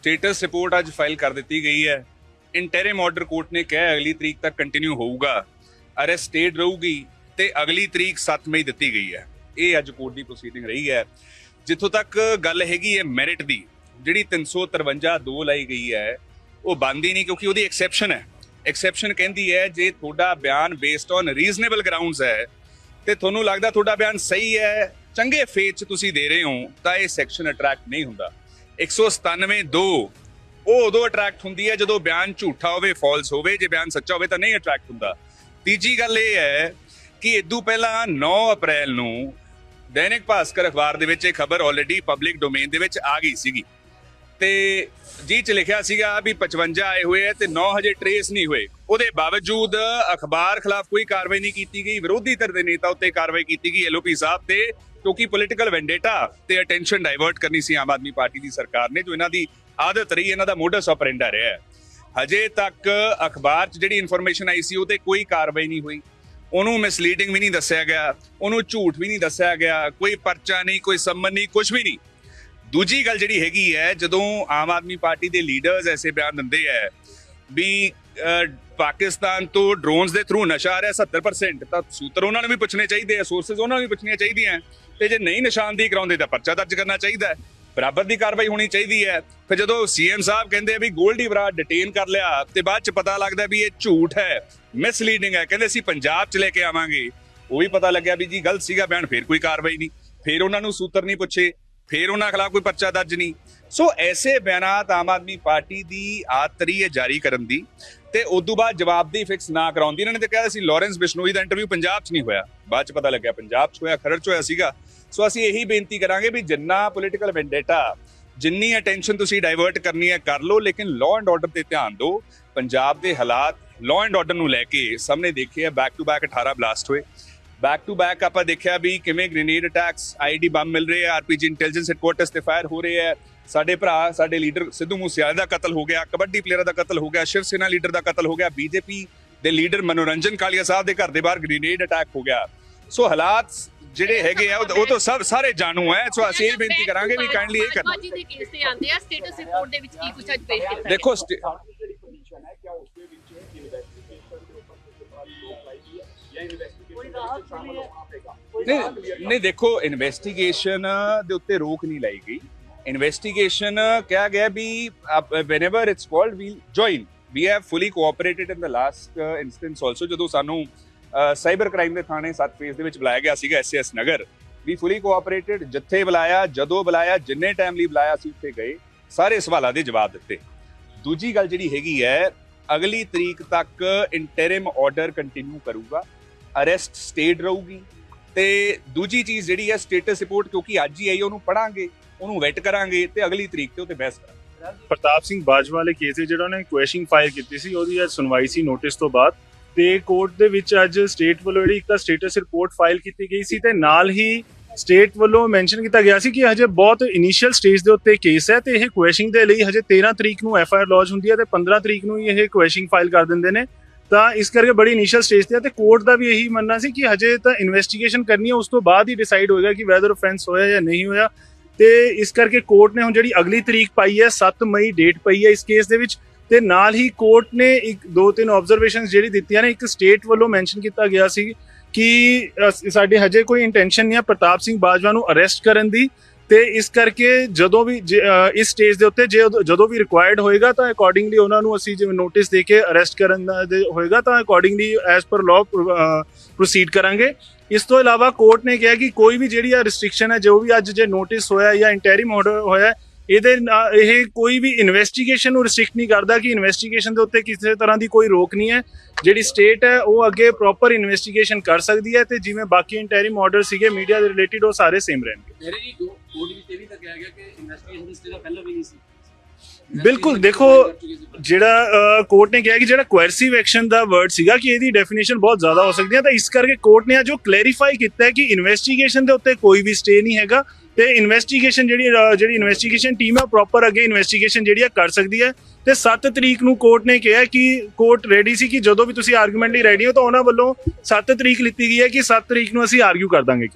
Status report ਅੱਜ file ਕਰ ਦਿੱਤੀ ਗਈ ਹੈ। ਇੰਟਰਿਮ ਆਰਡਰ ਕੋਰਟ ਨੇ ਕਿਹਾ ਅਗਲੀ ਤਰੀਕ ਤੱਕ ਕੰਟੀਨਿਊ ਹੋਊਗਾ। ਅਰੈਸਟ ਸਟੇਟ ਰਹੂਗੀ ਤੇ ਅਗਲੀ ਤਰੀਕ 7 ਮਈ ਦਿੱਤੀ ਗਈ ਹੈ। ਇਹ ਅੱਜ ਕੋਰਟ ਦੀ ਪ੍ਰੋਸੀਡਿੰਗ ਰਹੀ ਹੈ। ਜਿੱਥੋਂ ਤੱਕ ਗੱਲ ਹੈਗੀ ਹੈ ਮੈਰਿਟ ਦੀ, ਜਿਹੜੀ 353 ਦੋ ਲਾਈ ਗਈ ਹੈ, ਉਹ ਬੰਦੀ ਨਹੀਂ ਕਿਉਂਕਿ ਉਹਦੀ ਐਕਸੈਪਸ਼ਨ ਹੈ। ਐਕਸੈਪਸ਼ਨ ਕਹਿੰਦੀ ਹੈ, ਜੇ ਤੁਹਾਡਾ ਬਿਆਨ ਬੇਸਡ ਔਨ ਰੀਜ਼ਨੇਬਲ ਗਰਾਊਂਡਸ ਹੈ, ਤੇ ਤੁਹਾਨੂੰ ਲੱਗਦਾ ਤੁਹਾਡਾ ਬਿਆਨ ਸਹੀ ਹੈ, ਚੰਗੇ ਫੇਥ ਚ ਤੁਸੀਂ ਦੇ ਰਹੇ ਹੋ, ਤਾਂ ਇਹ ਸੈਕਸ਼ਨ ਅਟਰੈਕਟ ਨਹੀਂ ਹੁੰਦਾ। 197 2 ਉਹ ਉਦੋਂ ਅਟਰੈਕਟ ਹੁੰਦੀ ਹੈ ਜਦੋਂ ਬਿਆਨ ਝੂਠਾ ਹੋਵੇ ਫਾਲਸ ਹੋਵੇ। ਜੇ ਬਿਆਨ ਸੱਚਾ ਹੋਵੇ ਤਾਂ ਨਹੀਂ ਅਟਰੈਕਟ ਹੁੰਦਾ। ਤੀਜੀ ਗੱਲ ਇਹ ਹੈ ਕਿ ਇਦੋਂ ਪਹਿਲਾਂ 9 ਅਪ੍ਰੈਲ ਨੂੰ ਦੈਨਿਕ ਭਾਸਕਰ ਅਖਬਾਰ ਦੇ ਵਿੱਚ ਇਹ ਖਬਰ ਆਲਰੇਡੀ ਪਬਲਿਕ ਡੋਮੇਨ ਦੇ ਵਿੱਚ ਆ ਗਈ ਸੀਗੀ। ਤੇ ਜੀ ਚ ਲਿਖਿਆ ਸੀਗਾ ਵੀ 55 ਆਏ ਹੋਏ ਆ ਤੇ 9 ਹਜੇ ਟਰੇਸ ਨਹੀਂ ਹੋਏ। ਉਹਦੇ ਬਾਵਜੂਦ ਅਖਬਾਰ ਖਿਲਾਫ ਕੋਈ ਕਾਰਵਾਈ ਨਹੀਂ ਕੀਤੀ ਗਈ। ਵਿਰੋਧੀ ਧਿਰ ਦੇ ਨੇਤਾ ਉੱਤੇ ਕਾਰਵਾਈ ਕੀਤੀ ਗਈ। ਐਲਓਪੀ ਸਾਹਿਬ ਤੇ ਕਿਉਂਕਿ ਪੋਲੀਟੀਕਲ ਵੈਂਡੇਟਾ ਤੇ ਅਟੈਂਸ਼ਨ ਡਾਈਵਰਟ ਕਰਨੀ ਸੀ ਆਮ ਆਦਮੀ ਪਾਰਟੀ ਦੀ ਸਰਕਾਰ ਨੇ, ਜੋ ਇਹਨਾਂ ਦੀ ਆਦਤ ਰਹੀ, ਇਹਨਾਂ ਦਾ ਮੋਡਸ ਆਪਰੈਂਡਾ ਰਿਹਾ ਹਜੇ ਤੱਕ ਅਖਬਾਰ 'ਚ ਜਿਹੜੀ ਇਨਫੋਰਮੇਸ਼ਨ ਆਈ ਸੀ ਉਹ ਤੇ ਕੋਈ ਕਾਰਵਾਈ ਨਹੀਂ ਹੋਈ। ਉਹਨੂੰ ਮਿਸਲੀਡਿੰਗ ਵੀ ਨਹੀਂ ਦੱਸਿਆ ਗਿਆ, ਉਹਨੂੰ ਝੂਠ ਵੀ ਨਹੀਂ ਦੱਸਿਆ ਗਿਆ, ਕੋਈ ਪਰਚਾ ਨਹੀਂ, ਕੋਈ ਸੰਮਨ ਨਹੀਂ ਕੁਝ ਵੀ ਨਹੀਂ। ਦੂਜੀ ਗੱਲ ਜਿਹੜੀ ਹੈਗੀ ਹੈ, ਜਦੋਂ ਆਮ ਆਦਮੀ ਪਾਰਟੀ ਦੇ ਲੀਡਰਸ ਐਸੇ ਬਿਆਨ ਦਿੰਦੇ ਹੈ ਵੀ ਪਾਕਿਸਤਾਨ ਤੋਂ ਡਰੋਨਸ ਦੇ ਥਰੂ ਨਸ਼ਾ ਆ ਰਿਹਾ 70% ਤਾਂ ਸੂਤਰ ਉਹਨਾਂ ਨੂੰ ਵੀ ਪੁੱਛਣੇ ਚਾਹੀਦੇ ਆ ਸੋਰਸਸ ਉਹਨਾਂ ਨੂੰ ਵੀ ਪੁੱਛਣੀਆਂ ਚਾਹੀਦੀਆਂ ਤੇ ਜੇ ਨਹੀਂ ਨਿਸ਼ਾਨਦੀ ਕਰਾਉਂਦੇ ਤਾਂ ਪਰਚਾ ਦਰਜ ਕਰਨਾ ਚਾਹੀਦਾ ਬਰਾਬਰ ਦੀ ਕਾਰਵਾਈ ਹੋਣੀ ਚਾਹੀਦੀ ਹੈ। ਫਿਰ ਜਦੋਂ ਸੀਐਮ ਸਾਹਿਬ ਕਹਿੰਦੇ ਆ ਵੀ ਗੋਲਡੀ ਬਰਾਡ ਡਿਟੇਨ ਕਰ ਲਿਆ, ਤੇ ਬਾਅਦ ਚ ਪਤਾ ਲੱਗਦਾ ਵੀ ਇਹ ਝੂਠ ਹੈ ਮਿਸਲੀਡਿੰਗ ਹੈ। ਕਹਿੰਦੇ ਅਸੀਂ ਪੰਜਾਬ ਚ ਲੈ ਕੇ ਆਵਾਂਗੇ। ਉਹ ਵੀ ਪਤਾ ਲੱਗਿਆ ਵੀ ਜੀ ਗਲਤ ਸੀਗਾ ਬਿਆਨ ਫਿਰ ਕੋਈ ਕਾਰਵਾਈ ਨਹੀਂ। ਫਿਰ ਉਹਨਾਂ ਨੂੰ ਸੂਤਰ ਨਹੀਂ ਪੁੱਛੇ। ਫਿਰ ਉਹਨਾਂ ਖਿਲਾਫ ਕੋਈ ਪਰਚਾ ਦਰਜ ਨਹੀਂ। ਸੋ ਐਸੇ ਬਿਆਨਾਤ ਆਮ ਆਦਮੀ ਪਾਰਟੀ ਦੀ ਆਤਰੀ ਹੈ ਜਾਰੀ ਕਰਨ ਦੀ। ਤੇ ਉਸ ਤੋਂ ਬਾਅਦ ਜਵਾਬ ਦੀ ਫਿਕਸ ਨਾ ਕਰਾਉਂਦੀ। ਇਹਨਾਂ ਨੇ ਤਾਂ ਕਿਹਾ ਸੀ ਲਾਰੈਂਸ ਬਿਸ਼ਨੋਈ ਦਾ ਇੰਟਰਵਿਊ ਪੰਜਾਬ 'ਚ ਨਹੀਂ ਹੋਇਆ। ਬਾਅਦ 'ਚ ਪਤਾ ਲੱਗਿਆ ਪੰਜਾਬ 'ਚ ਹੋਇਆ, ਖਰੜ 'ਚ ਹੋਇਆ ਸੀਗਾ। ਸੋ ਅਸੀਂ ਇਹੀ ਬੇਨਤੀ ਕਰਾਂਗੇ ਵੀ ਜਿੰਨਾ ਪੋਲੀਟੀਕਲ ਵੈਂਡੇਟਾ ਜਿੰਨੀ ਅਟੈਂਸ਼ਨ ਤੁਸੀਂ ਡਾਈਵਰਟ ਕਰਨੀ ਹੈ, ਕਰ ਲਓ, ਲੇਕਿਨ ਲਾਅ ਐਂਡ ਆਰਡਰ ਤੇ ਧਿਆਨ ਦਿਓ। ਪੰਜਾਬ ਦੇ ਹਾਲਾਤ ਲਾਅ ਐਂਡ ਆਰਡਰ ਨੂੰ ਲੈ ਕੇ ਸਾਹਮਣੇ ਦੇਖੇ ਆ ਬੈਕ ਟੂ ਬੈਕ 18 ਬਲਾਸਟ ਹੋਏ। ਬੈਕ ਟੂ ਬੈਕ ਆਪਾਂ ਦੇਖਿਆ ਵੀ ਕਿਵੇਂ ਗ੍ਰੇਨੇਡ ਅਟੈਕਸ ਆਈਡੀ ਬੰਬ ਮਿਲ ਰਹੇ ਆ ਆਰਪੀਜੀ ਇੰਟੈਲੀਜੈਂਸ ਹੈਡਕੁਆਰਟਰਸ ਤੇ ਫਾਇਰ ਹੋ ਰਹੇ ਆ। ਸਾਡੇ ਭਰਾ ਸਾਡੇ ਲੀਡਰ ਸਿੱਧੂ ਮੂਸੇਵਾਲੇ ਦਾ ਕਤਲ ਹੋ ਗਿਆ ਕਬੱਡੀ ਪਲੇਅਰ ਦਾ ਕਤਲ ਹੋ ਗਿਆ ਸ਼ਿਵ ਸੈਨਾ ਲੀਡਰ ਦਾ ਕਤਲ ਹੋ ਗਿਆ ਬੀਜੇਪੀ ਦੇ ਲੀਡਰ ਮਨੋਰੰਜਨ ਕਾਲੀਆ ਸਾਹਿਬ ਦੇ ਘਰ ਦੇ ਬਾਹਰ ਗ੍ਰੇਨੇਡ ਅਟੈਕ ਹੋ ਗਿਆ। ਸੋ ਹਾਲਾਤ ਜਿਹੜੇ ਹੈਗੇ ਆ ਉਹ ਤਾਂ ਸਭ ਸਾਰੇ ਜਾਣੂ ਹੈ ਸੋ ਅਸੀਂ ਇਹ ਬੇਨਤੀ ਕਰਾਂਗੇ ਵੀ ਕਾਈਂਡਲੀ ਇਹ ਕਰਨਾ। ਬਾਜੀ ਦੇ ਕੇਸ ਤੇ ਆਂਦੇ ਆ ਸਟੇਟਸ ਰਿਪੋਰਟ ਦੇ ਵਿੱਚ ਕੀ ਕੁਝ ਅੱਜ ਪੇਸ਼ ਕੀਤਾ ਗਿਆ? ਦੇਖੋ ਨਹੀਂ ਦੇਖੋ ਇਨਵੈਸਟੀਗੇਸ਼ਨ ਦੇ ਉੱਤੇ ਰੋਕ ਨਹੀਂ ਲਾਈ ਗਈ। ਇਨਵੈਸਟੀਗੇਸ਼ਨ ਕਿਹਾ ਗਿਆ ਵੀ whenever it's called we join we have fully cooperated in the last instance also ਜਦੋਂ ਸਾਨੂੰ uh, ਸਾਈਬਰ ਕ੍ਰਾਈਮ ਦੇ ਥਾਣੇ 7 ਫੇਸ ਦੇ ਵਿੱਚ ਬੁਲਾਇਆ ਗਿਆ ਸੀਗਾ ਐਸਐਸ ਨਗਰ। ਵੀ ਫੁਲੀ ਕੋਆਪਰੇਟਡ ਜਿੱਥੇ ਬੁਲਾਇਆ, ਜਦੋਂ ਬੁਲਾਇਆ, ਜਿੰਨੇ ਟਾਈਮ ਲਈ ਬੁਲਾਇਆ ਸੀ, ਉੱਥੇ ਗਏ। ਸਾਰੇ ਸਵਾਲਾਂ ਦੇ ਜਵਾਬ ਦਿੱਤੇ। ਦੂਜੀ ਗੱਲ ਜਿਹੜੀ ਹੈਗੀ ਹੈ, ਅਗਲੀ ਤਰੀਕ ਤੱਕ ਇੰਟਰਿਮ ਆਰਡਰ ਕੰਟੀਨਿਊ ਕਰੂਗਾ। ਅਰੈਸਟ ਸਟੇਡ ਰਹੂਗੀ। ਤੇ ਦੂਜੀ ਚੀਜ਼ ਜਿਹੜੀ ਹੈ ਸਟੇਟਸ ਰਿਪੋਰਟ ਕਿਉਂਕਿ ਅੱਜ ਹੀ ਆਈ, ਉਹਨੂੰ ਪੜਾਂਗੇ ਉਹਨੂੰ ਵੈਟ ਕਰਾਂਗੇ ਤੇ ਅਗਲੀ ਤਰੀਕ ਤੇ ਉੱਤੇ ਬਹਿਸ ਕਰਾਂਗੇ। ਪ੍ਰਤਾਪ ਸਿੰਘ ਬਾਜਵਾ ਵਾਲੇ ਕੇਸ ਜਿਹੜਾ ਉਹਨੇ ਕੁਐਸਚਿੰਗ ਫਾਈਲ ਕੀਤੀ ਸੀ, ਉਹਦੀ ਅੱਜ ਸੁਣਵਾਈ ਸੀ ਨੋਟਿਸ ਤੋਂ ਬਾਅਦ। ਤੇ ਕੋਰਟ ਦੇ ਵਿੱਚ ਅੱਜ ਸਟੇਟ ਵੱਲੋਂ ਜਿਹੜੀ ਇੱਕ ਤਾਂ ਸਟੇਟਸ ਰਿਪੋਰਟ ਫਾਈਲ ਕੀਤੀ ਗਈ ਸੀ ਤੇ ਨਾਲ ਹੀ ਸਟੇਟ ਵੱਲੋਂ ਮੈਂਸ਼ਨ ਕੀਤਾ ਗਿਆ ਸੀ ਕਿ ਹਜੇ ਬਹੁਤ ਇਨੀਸ਼ੀਅਲ ਸਟੇਜ ਦੇ ਉੱਤੇ ਕੇਸ ਹੈ ਤੇ ਇਹ ਕੁਐਸਚਿੰਗ ਦੇ ਲਈ ਹਜੇ 13 ਤਰੀਕ ਨੂੰ ਐਫ ਆਈ ਆਰ ਲੌਂਚ ਹੁੰਦੀ ਹੈ ਤੇ 15 ਤਰੀਕ ਨੂੰ ਹੀ ਇਹ ਕੁਐਸਚਿੰਗ ਫਾਈਲ ਕਰ ਦਿੰਦੇ ਨੇ। ਤਾਂ ਇਸ ਕਰਕੇ ਬੜੀ ਇਨੀਸ਼ੀਅਲ ਸਟੇਜ ਤੇ ਹੈ ਤੇ ਕੋਰਟ ਦਾ ਵੀ ਇਹੀ ਮੰਨਣਾ ਸੀ ਕਿ ਹਜੇ ਤਾਂ ਇਨਵੈਸਟੀਗੇਸ਼ਨ ਕਰਨੀ ਹੈ, ਉਸ ਤੋਂ ਬਾਅਦ ਹੀ ਡਿਸਾਈਡ ਹੋਏਗਾ ਕਿ ਵੈਦਰ ਆਫੈਂਸ ਹੋਇਆ ਜਾਂ ਨਹੀਂ ਹੋਇਆ। ਤੇ ਇਸ ਕਰਕੇ ਕੋਰਟ ਨੇ ਹੁਣ ਜਿਹੜੀ ਅਗਲੀ ਤਰੀਕ ਪਾਈ ਹੈ 7 ਮਈ ਡੇਟ ਪਈ ਹੈ ਇਸ ਕੇਸ ਦੇ ਵਿੱਚ। ਤੇ ਨਾਲ ਹੀ ਕੋਰਟ ਨੇ ਇੱਕ, ਦੋ, ਤਿੰਨ ਆਬਜ਼ਰਵੇਸ਼ਨਸ ਜਿਹੜੀ ਦਿੱਤੀਆਂ ਨੇ, ਇੱਕ ਸਟੇਟ ਵੱਲੋਂ ਮੈਂਸ਼ਨ ਕੀਤਾ ਗਿਆ ਸੀ ਕਿ ਸਾਡੇ ਹਜੇ ਕੋਈ ਇੰਟੈਂਸ਼ਨ ਨਹੀਂ ਹੈ ਪ੍ਰਤਾਪ ਸਿੰਘ ਬਾਜਵਾ ਨੂੰ ਅਰੈਸਟ ਕਰਨ ਦੀ। ਤੇ ਇਸ ਕਰਕੇ ਜਦੋਂ ਵੀ ਜੇ, ਇਸ ਸਟੇਜ ਦੇ ਉੱਤੇ ਜੇ ਜਦੋਂ ਵੀ ਰਿਕੁਆਇਰਡ ਹੋਏਗਾ ਤਾਂ ਅਕੋਰਡਿੰਗਲੀ ਉਹਨਾਂ ਨੂੰ ਅਸੀਂ ਜਿਵੇਂ ਨੋਟਿਸ ਦੇ ਕੇ ਅਰੈਸਟ ਕਰਨ ਦਾ ਦੇ ਹੋਏਗਾ ਤਾਂ accordingly as per law proceed ਕਰਾਂਗੇ। ਇਸ ਤੋਂ ਇਲਾਵਾ ਕੋਰਟ ਨੇ ਕਿਹਾ ਕਿ ਕੋਈ ਵੀ ਜਿਹੜੀ ਆ ਰਿਸਟ੍ਰਿਕਸ਼ਨ ਹੈ ਜੋ ਵੀ ਅੱਜ ਜੇ ਨੋਟਿਸ ਹੋਇਆ ਜਾਂ ਇੰਟੈਰਿਮ ਆਰਡਰ ਹੋਇਆ ਇਹਦੇ ਇਹ ਕੋਈ ਵੀ ਇਨਵੈਸਟੀਗੇਸ਼ਨ ਨੂੰ ਰਿਸਟ੍ਰਿਕਟ ਨਹੀਂ ਕਰਦਾ ਕਿ ਇਨਵੈਸਟੀਗੇਸ਼ਨ ਦੇ ਉੱਤੇ ਕਿਸੇ ਤਰ੍ਹਾਂ ਦੀ ਕੋਈ ਰੋਕ ਨਹੀਂ ਹੈ। ਜਿਹੜੀ ਸਟੇਟ ਹੈ ਉਹ ਅੱਗੇ ਪ੍ਰੋਪਰ ਇਨਵੈਸਟੀਗੇਸ਼ਨ ਕਰ ਸਕਦੀ ਹੈ ਤੇ ਜਿਵੇਂ ਬਾਕੀ ਇੰਟੈਰਿਮ ਆਰਡਰ ਸੀਗੇ ਮੀਡੀਆ ਦੇ ਰਿਲੇਟਿਡ ਉਹ ਸਾਰੇ ਸੇਮ ਰਹਿਣਗੇ। ਮੇਰੇ ਜੀ ਕੋਰਟ ਵਿੱਚ ਇਹ ਵੀ ਤਾਂ ਕਿਹਾ ਗਿਆ ਕਿ ਇਨਵੈਸਟੀਗੇਸ਼ਨ ਦੀ ਸਟੇਜ ਪਹਿਲਾਂ ਵੀ ਨਹੀਂ ਸੀ। ਬਿਲਕੁਲ ਦੇਖੋ ਜਿਹੜਾ ਕੋਰਟ ਨੇ ਕਿਹਾ ਕਿ ਜਿਹੜਾ ਕੁਐਰਸਿਵ ਐਕਸ਼ਨ ਦਾ ਵਰਡ ਸੀਗਾ ਕਿ ਇਹਦੀ ਡੈਫੀਨੇਸ਼ਨ ਬਹੁਤ ਜ਼ਿਆਦਾ ਹੋ ਸਕਦੀ ਹੈ ਤਾਂ ਇਸ ਕਰਕੇ ਕੋਰਟ ਨੇ ਜੋ ਕਲੈਰੀਫਾਈ ਕੀਤਾ ਹੈ ਕਿ ਇਨਵੈਸਟੀਗੇਸ਼ਨ ਦੇ ਉੱਤੇ ਕੋਈ ਵੀ ਸਟੇ ਨਹੀਂ ਹੈਗਾ। ਤੇ ਇਨਵੈਸਟੀਗੇਸ਼ਨ ਜਿਹੜੀ ਅ, ਜਿਹੜੀ ਇਨਵੈਸਟੀਗੇਸ਼ਨ ਟੀਮ ਹੈ ਪ੍ਰੋਪਰ ਅੱਗੇ ਇਨਵੈਸਟੀਗੇਸ਼ਨ ਜਿਹੜੀ ਆ ਕਰ ਸਕਦੀ ਹੈ। ਤੇ 7 ਤਰੀਕ ਨੂੰ ਕੋਰਟ ਨੇ ਕਿਹਾ ਕਿ ਕੋਰਟ ਰੈਡੀ ਸੀ ਕਿ ਜਦੋਂ ਵੀ ਤੁਸੀਂ ਆਰਗੂਮੈਂਟ ਲਈ ਰੈਡੀ ਹੋ ਤਾਂ ਉਹਨਾਂ ਵੱਲੋਂ 7 ਤਰੀਕ ਲਿੱਤੀ ਗਈ ਹੈ ਕਿ 7 ਤਰੀਕ ਨੂੰ ਅਸੀਂ ਆਰਗੂ ਕਰ ਦਾਂਗੇ।